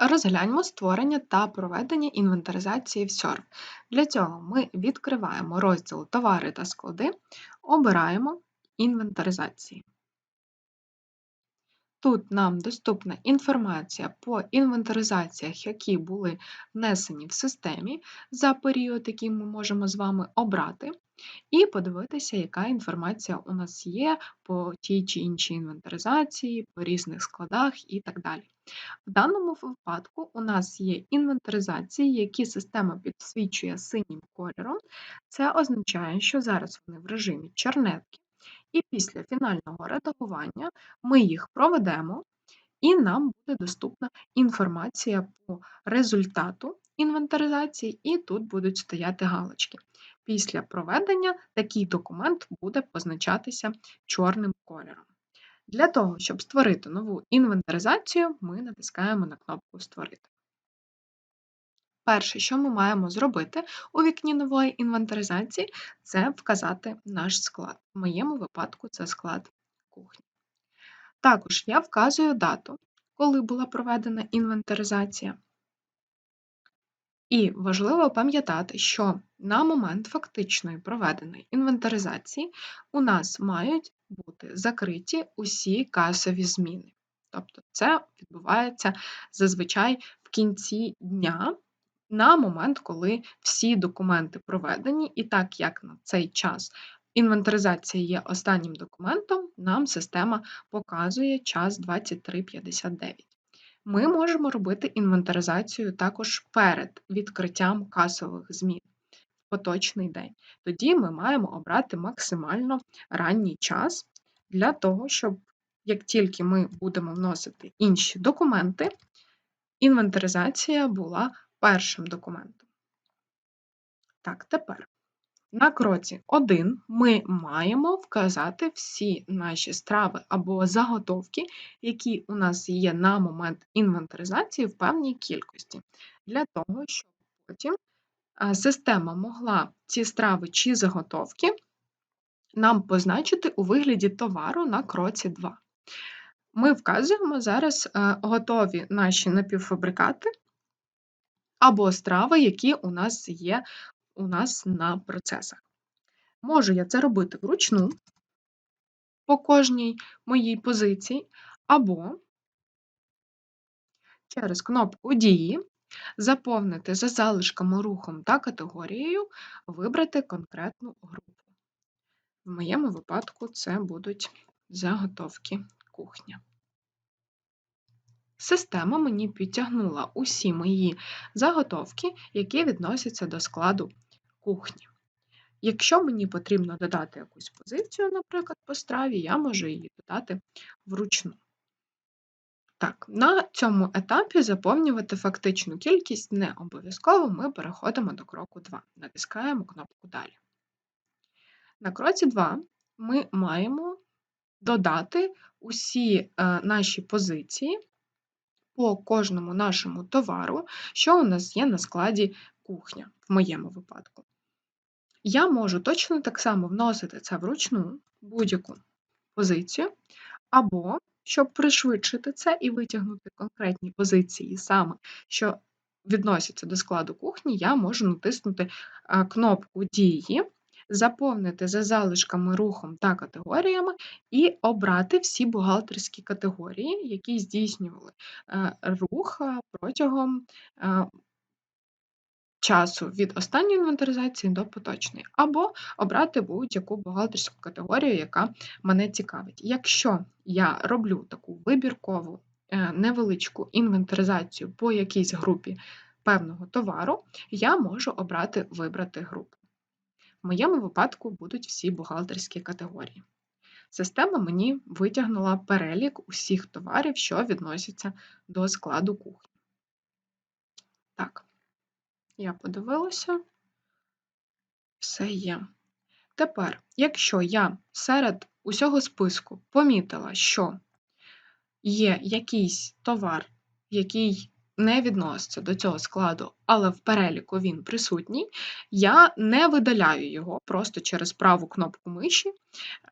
Розгляньмо створення та проведення інвентаризації в SERP. Для цього ми відкриваємо розділ Товари та склади, обираємо інвентаризації. Тут нам доступна інформація по інвентаризаціях, які були внесені в системі за період, який ми можемо з вами обрати, і подивитися, яка інформація у нас є по тій чи іншій інвентаризації, по різних складах і так далі. В даному випадку у нас є інвентаризації, які система підсвічує синім кольором. Це означає, що зараз вони в режимі чернетки, і після фінального редагування ми їх проведемо, і нам буде доступна інформація по результату інвентаризації, і тут будуть стояти галочки. Після проведення такий документ буде позначатися чорним кольором. Для того, щоб створити нову інвентаризацію, ми натискаємо на кнопку Створити. Перше, що ми маємо зробити у вікні нової інвентаризації, це вказати наш склад. В моєму випадку це склад кухні. Також я вказую дату, коли була проведена інвентаризація. І важливо пам'ятати, що на момент фактичної проведеної інвентаризації у нас мають бути закриті усі касові зміни. Тобто це відбувається зазвичай в кінці дня, на момент, коли всі документи проведені, і так як на цей час інвентаризація є останнім документом, нам система показує час 23.59. Ми можемо робити інвентаризацію також перед відкриттям касових змін поточний день. Тоді ми маємо обрати максимально ранній час для того, щоб як тільки ми будемо вносити інші документи, інвентаризація була першим документом. Так, тепер на кроці 1 ми маємо вказати всі наші страви або заготовки, які у нас є на момент інвентаризації в певній кількості, для того, щоб потім система могла ці страви чи заготовки нам позначити у вигляді товару на кроці 2. Ми вказуємо зараз готові наші напівфабрикати або страви, які у нас є у нас на процесах. Можу я це робити вручну по кожній моїй позиції, або через кнопку Дії заповнити за залишками рухом та категорією, вибрати конкретну групу. В моєму випадку це будуть заготовки кухня. Система мені підтягнула усі мої заготовки, які відносяться до складу кухні. Якщо мені потрібно додати якусь позицію, наприклад, по страві, я можу її додати вручну. Так, на цьому етапі заповнювати фактичну кількість не обов'язково, ми переходимо до кроку 2, натискаємо кнопку Далі. На кроці 2 ми маємо додати усі е, наші позиції по кожному нашому товару, що у нас є на складі кухня, в моєму випадку. Я можу точно так само вносити це вручну будь-яку позицію, або, щоб пришвидшити це і витягнути конкретні позиції саме, що відносяться до складу кухні, я можу натиснути е, кнопку Дії заповнити за залишками рухом та категоріями і обрати всі бухгалтерські категорії, які здійснювали е, рух е, протягом часу від останньої інвентаризації до поточної, або обрати будь-яку бухгалтерську категорію, яка мене цікавить. Якщо я роблю таку вибіркову невеличку інвентаризацію по якійсь групі певного товару, я можу обрати вибрати групу. В моєму випадку будуть всі бухгалтерські категорії. Система мені витягнула перелік усіх товарів, що відносяться до складу кухні. Так, я подивилася, все є. Тепер, якщо я серед усього списку помітила, що є якийсь товар, який не відноситься до цього складу, але в переліку він присутній, я не видаляю його просто через праву кнопку миші,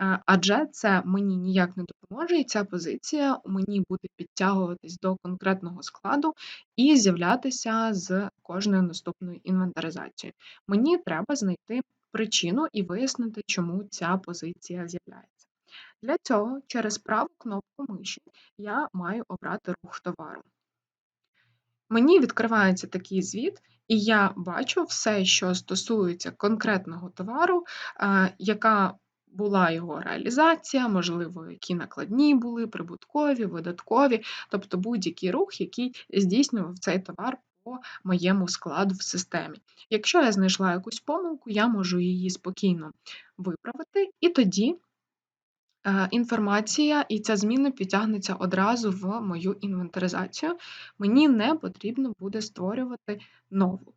е, адже це мені ніяк не допоможе, і ця позиція мені буде підтягуватись до конкретного складу і з'являтися з кожною наступною інвентаризацією. Мені треба знайти причину і вияснити, чому ця позиція з'являється. Для цього через праву кнопку миші я маю обрати рух товару. Мені відкривається такий звіт, і я бачу все, що стосується конкретного товару, е, яка була його реалізація, можливо, які накладні були, прибуткові, видаткові, тобто будь-який рух, який здійснював цей товар по моєму складу в системі. Якщо я знайшла якусь помилку, я можу її спокійно виправити, і тоді інформація, і ця зміна підтягнеться одразу в мою інвентаризацію. Мені не потрібно буде створювати нову.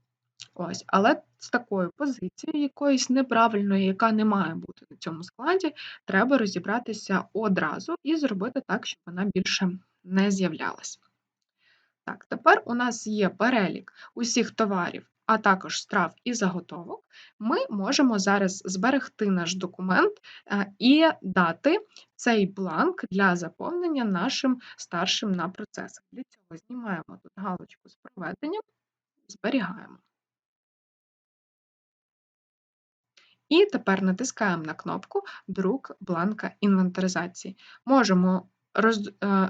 Ось, Але з такою позицією, якоюсь неправильною, яка не має бути на цьому складі, треба розібратися одразу і зробити так, щоб вона більше не з'являлася. Так, тепер у нас є перелік усіх товарів, а також страв і заготовок, ми можемо зараз зберегти наш документ е, і дати цей бланк для заповнення нашим старшим на процесах. Для цього знімаємо тут галочку з проведенням, зберігаємо. І тепер натискаємо на кнопку Друк бланка інвентаризації. Можемо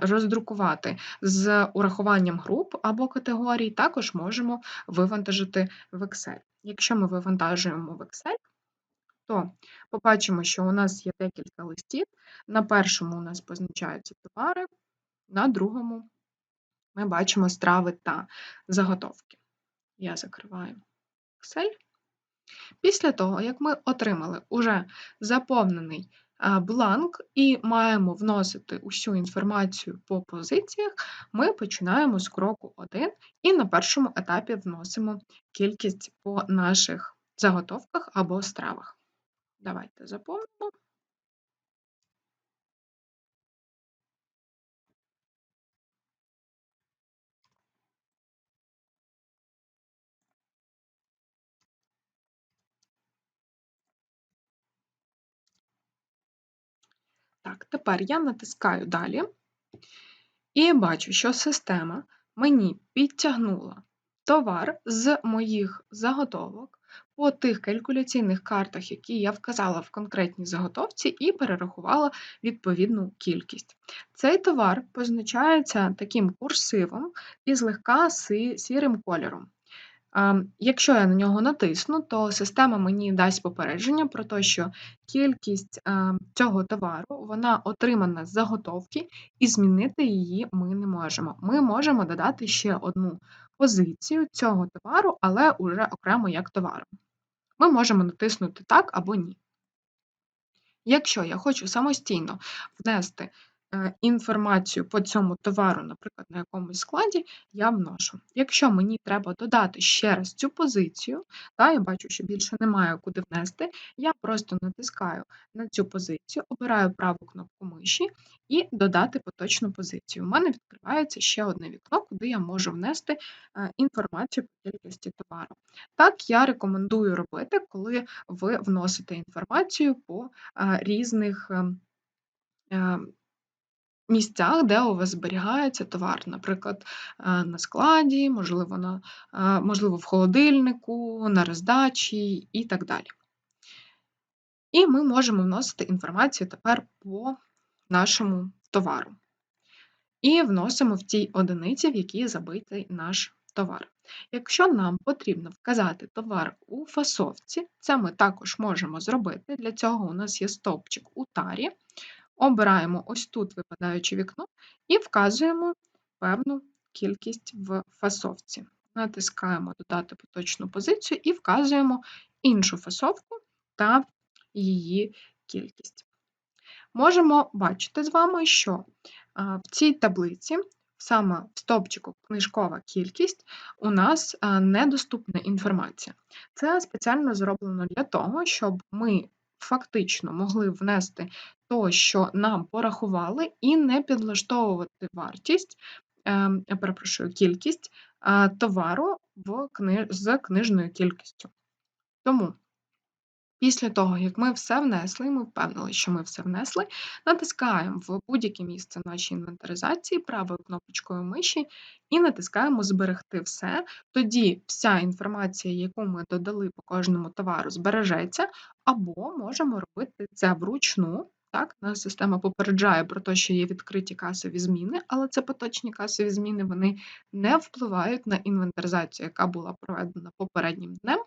роздрукувати з урахуванням груп або категорій, також можемо вивантажити в Excel. Якщо ми вивантажуємо в Excel, то побачимо, що у нас є декілька листів. На першому у нас позначаються товари, на другому ми бачимо страви та заготовки. Я закриваю Excel. Після того, як ми отримали уже заповнений бланк і маємо вносити усю інформацію по позиціях, ми починаємо з кроку 1 і на першому етапі вносимо кількість по наших заготовках або стравах. Давайте заповнимо. Так, тепер я натискаю далі і бачу, що система мені підтягнула товар з моїх заготовок по тих калькуляційних картах, які я вказала в конкретній заготовці, і перерахувала відповідну кількість. Цей товар позначається таким курсивом і злегка сірим кольором. Якщо я на нього натисну, то система мені дасть попередження про те, що кількість цього товару вона отримана з заготовки, і змінити її ми не можемо. Ми можемо додати ще одну позицію цього товару, але уже окремо як товару. Ми можемо натиснути так або ні. Якщо я хочу самостійно внести інформацію по цьому товару, наприклад, на якомусь складі, я вношу. Якщо мені треба додати ще раз цю позицію, та, я бачу, що більше немає куди внести, я просто натискаю на цю позицію, обираю праву кнопку миші і додати поточну позицію. У мене відкривається ще одне вікно, куди я можу внести е, інформацію по кількості товару. Так, я рекомендую робити, коли ви вносите інформацію по е, різних. Місцях, де у вас зберігається товар, наприклад, е, на складі, можливо, на, е, можливо, в холодильнику, на роздачі і так далі. І ми можемо вносити інформацію тепер по нашому товару. І вносимо в тій одиниці, в якій забитий наш товар. Якщо нам потрібно вказати товар у фасовці, це ми також можемо зробити. Для цього у нас є стовпчик у тарі. Обираємо ось тут випадаюче вікно і вказуємо певну кількість в фасовці. Натискаємо Додати поточну позицію і вказуємо іншу фасовку та її кількість. Можемо бачити з вами, що в цій таблиці, саме в стопчику книжкова кількість, у нас недоступна інформація. Це спеціально зроблено для того, щоб ми фактично могли внести то, що нам порахували, і не підлаштовувати вартість, ем, перепрошую, кількість товару з книжною кількістю. Тому Після того, як ми все внесли, ми впевнили, що ми все внесли, натискаємо в будь-яке місце нашій інвентаризації правою кнопочкою миші і натискаємо Зберегти все. Тоді вся інформація, яку ми додали по кожному товару, збережеться, або можемо робити це вручну. Так, Наша система попереджає про те, що є відкриті касові зміни, але це поточні касові зміни вони не впливають на інвентаризацію, яка була проведена попереднім днем.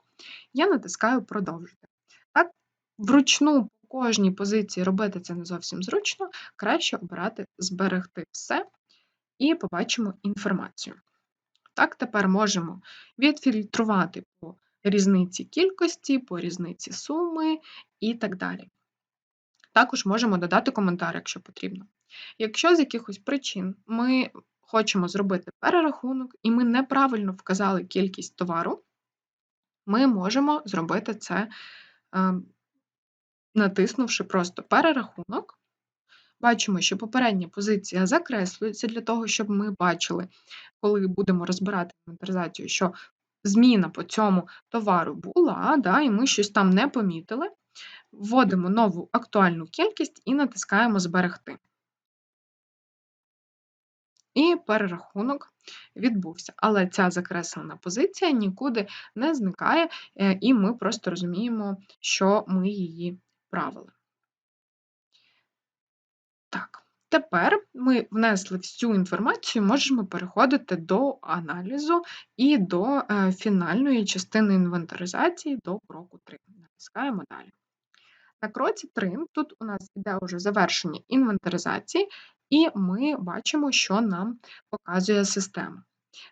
Я натискаю Продовжити. Так, вручну по кожній позиції робити це не зовсім зручно, краще обирати зберегти все і побачимо інформацію. Так, тепер можемо відфільтрувати по різниці кількості, по різниці суми і так далі. Також можемо додати коментар, якщо потрібно. Якщо з якихось причин ми хочемо зробити перерахунок, і ми неправильно вказали кількість товару, ми можемо зробити це Ем, натиснувши просто перерахунок, бачимо, що попередня позиція закреслюється для того, щоб ми бачили, коли будемо розбирати інвентаризацію, що зміна по цьому товару була, да, і ми щось там не помітили. Вводимо нову актуальну кількість і натискаємо Зберегти і перерахунок відбувся. Але ця закреслена позиція нікуди не зникає, е, і ми просто розуміємо, що ми її правили. Так, тепер ми внесли всю інформацію, можемо переходити до аналізу і до е, фінальної частини інвентаризації до кроку 3. Натискаємо далі. На кроці 3 тут у нас іде вже завершення інвентаризації, і ми бачимо, що нам показує система.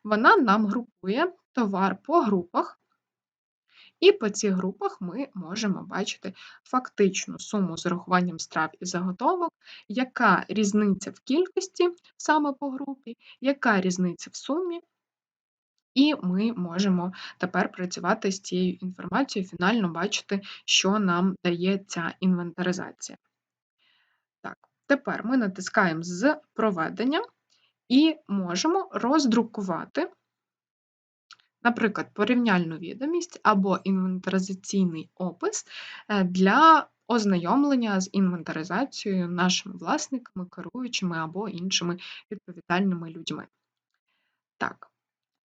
Вона нам групує товар по групах, і по цих групах ми можемо бачити фактичну суму з урахуванням страв і заготовок, яка різниця в кількості саме по групі, яка різниця в сумі. І ми можемо тепер працювати з цією інформацією, фінально бачити, що нам дає ця інвентаризація. Так, Тепер ми натискаємо з проведення і можемо роздрукувати, наприклад, порівняльну відомість або інвентаризаційний опис е, для ознайомлення з інвентаризацією нашими власниками, керуючими або іншими відповідальними людьми. Так,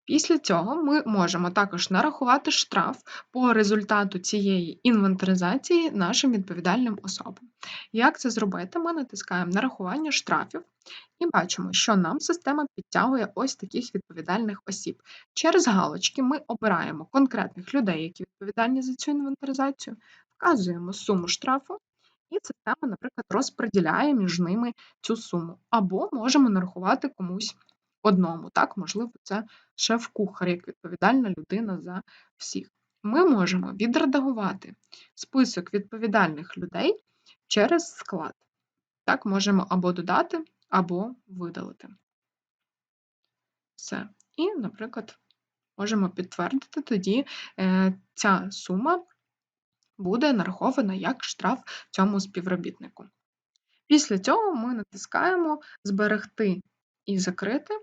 Після цього ми можемо також нарахувати штраф по результату цієї інвентаризації нашим відповідальним особам. Як це зробити? Ми натискаємо нарахування штрафів і бачимо, що нам система підтягує ось таких відповідальних осіб. Через галочки ми обираємо конкретних людей, які відповідальні за цю інвентаризацію, вказуємо суму штрафу. І система, наприклад, розподіляє між ними цю суму. Або можемо нарахувати комусь одному. Так, можливо, це шеф-кухар, як відповідальна людина за всіх. Ми можемо відредагувати список відповідальних людей через склад. Так, можемо або додати, або видалити. Все. І, наприклад, можемо підтвердити, тоді е, ця сума буде нарахована як штраф цьому співробітнику. Після цього ми натискаємо Зберегти і закрити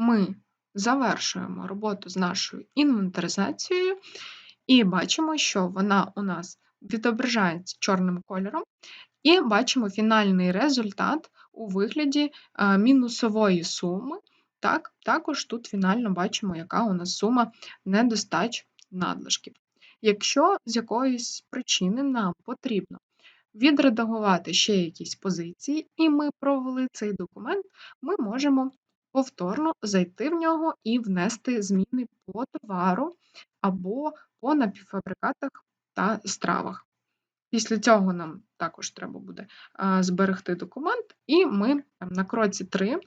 ми завершуємо роботу з нашою інвентаризацією і бачимо, що вона у нас відображається чорним кольором, і бачимо фінальний результат у вигляді е, мінусової суми. Так, Також тут фінально бачимо, яка у нас сума недостач надлишків. Якщо з якоїсь причини нам потрібно відредагувати ще якісь позиції, і ми провели цей документ, ми можемо повторно зайти в нього і внести зміни по товару або по напівфабрикатах та стравах. Після цього нам також треба буде зберегти документ, і ми на кроці 3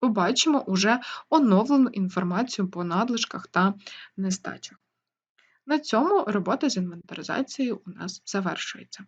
побачимо уже оновлену інформацію по надлишках та нестачах. На цьому робота з інвентаризацією у нас завершується.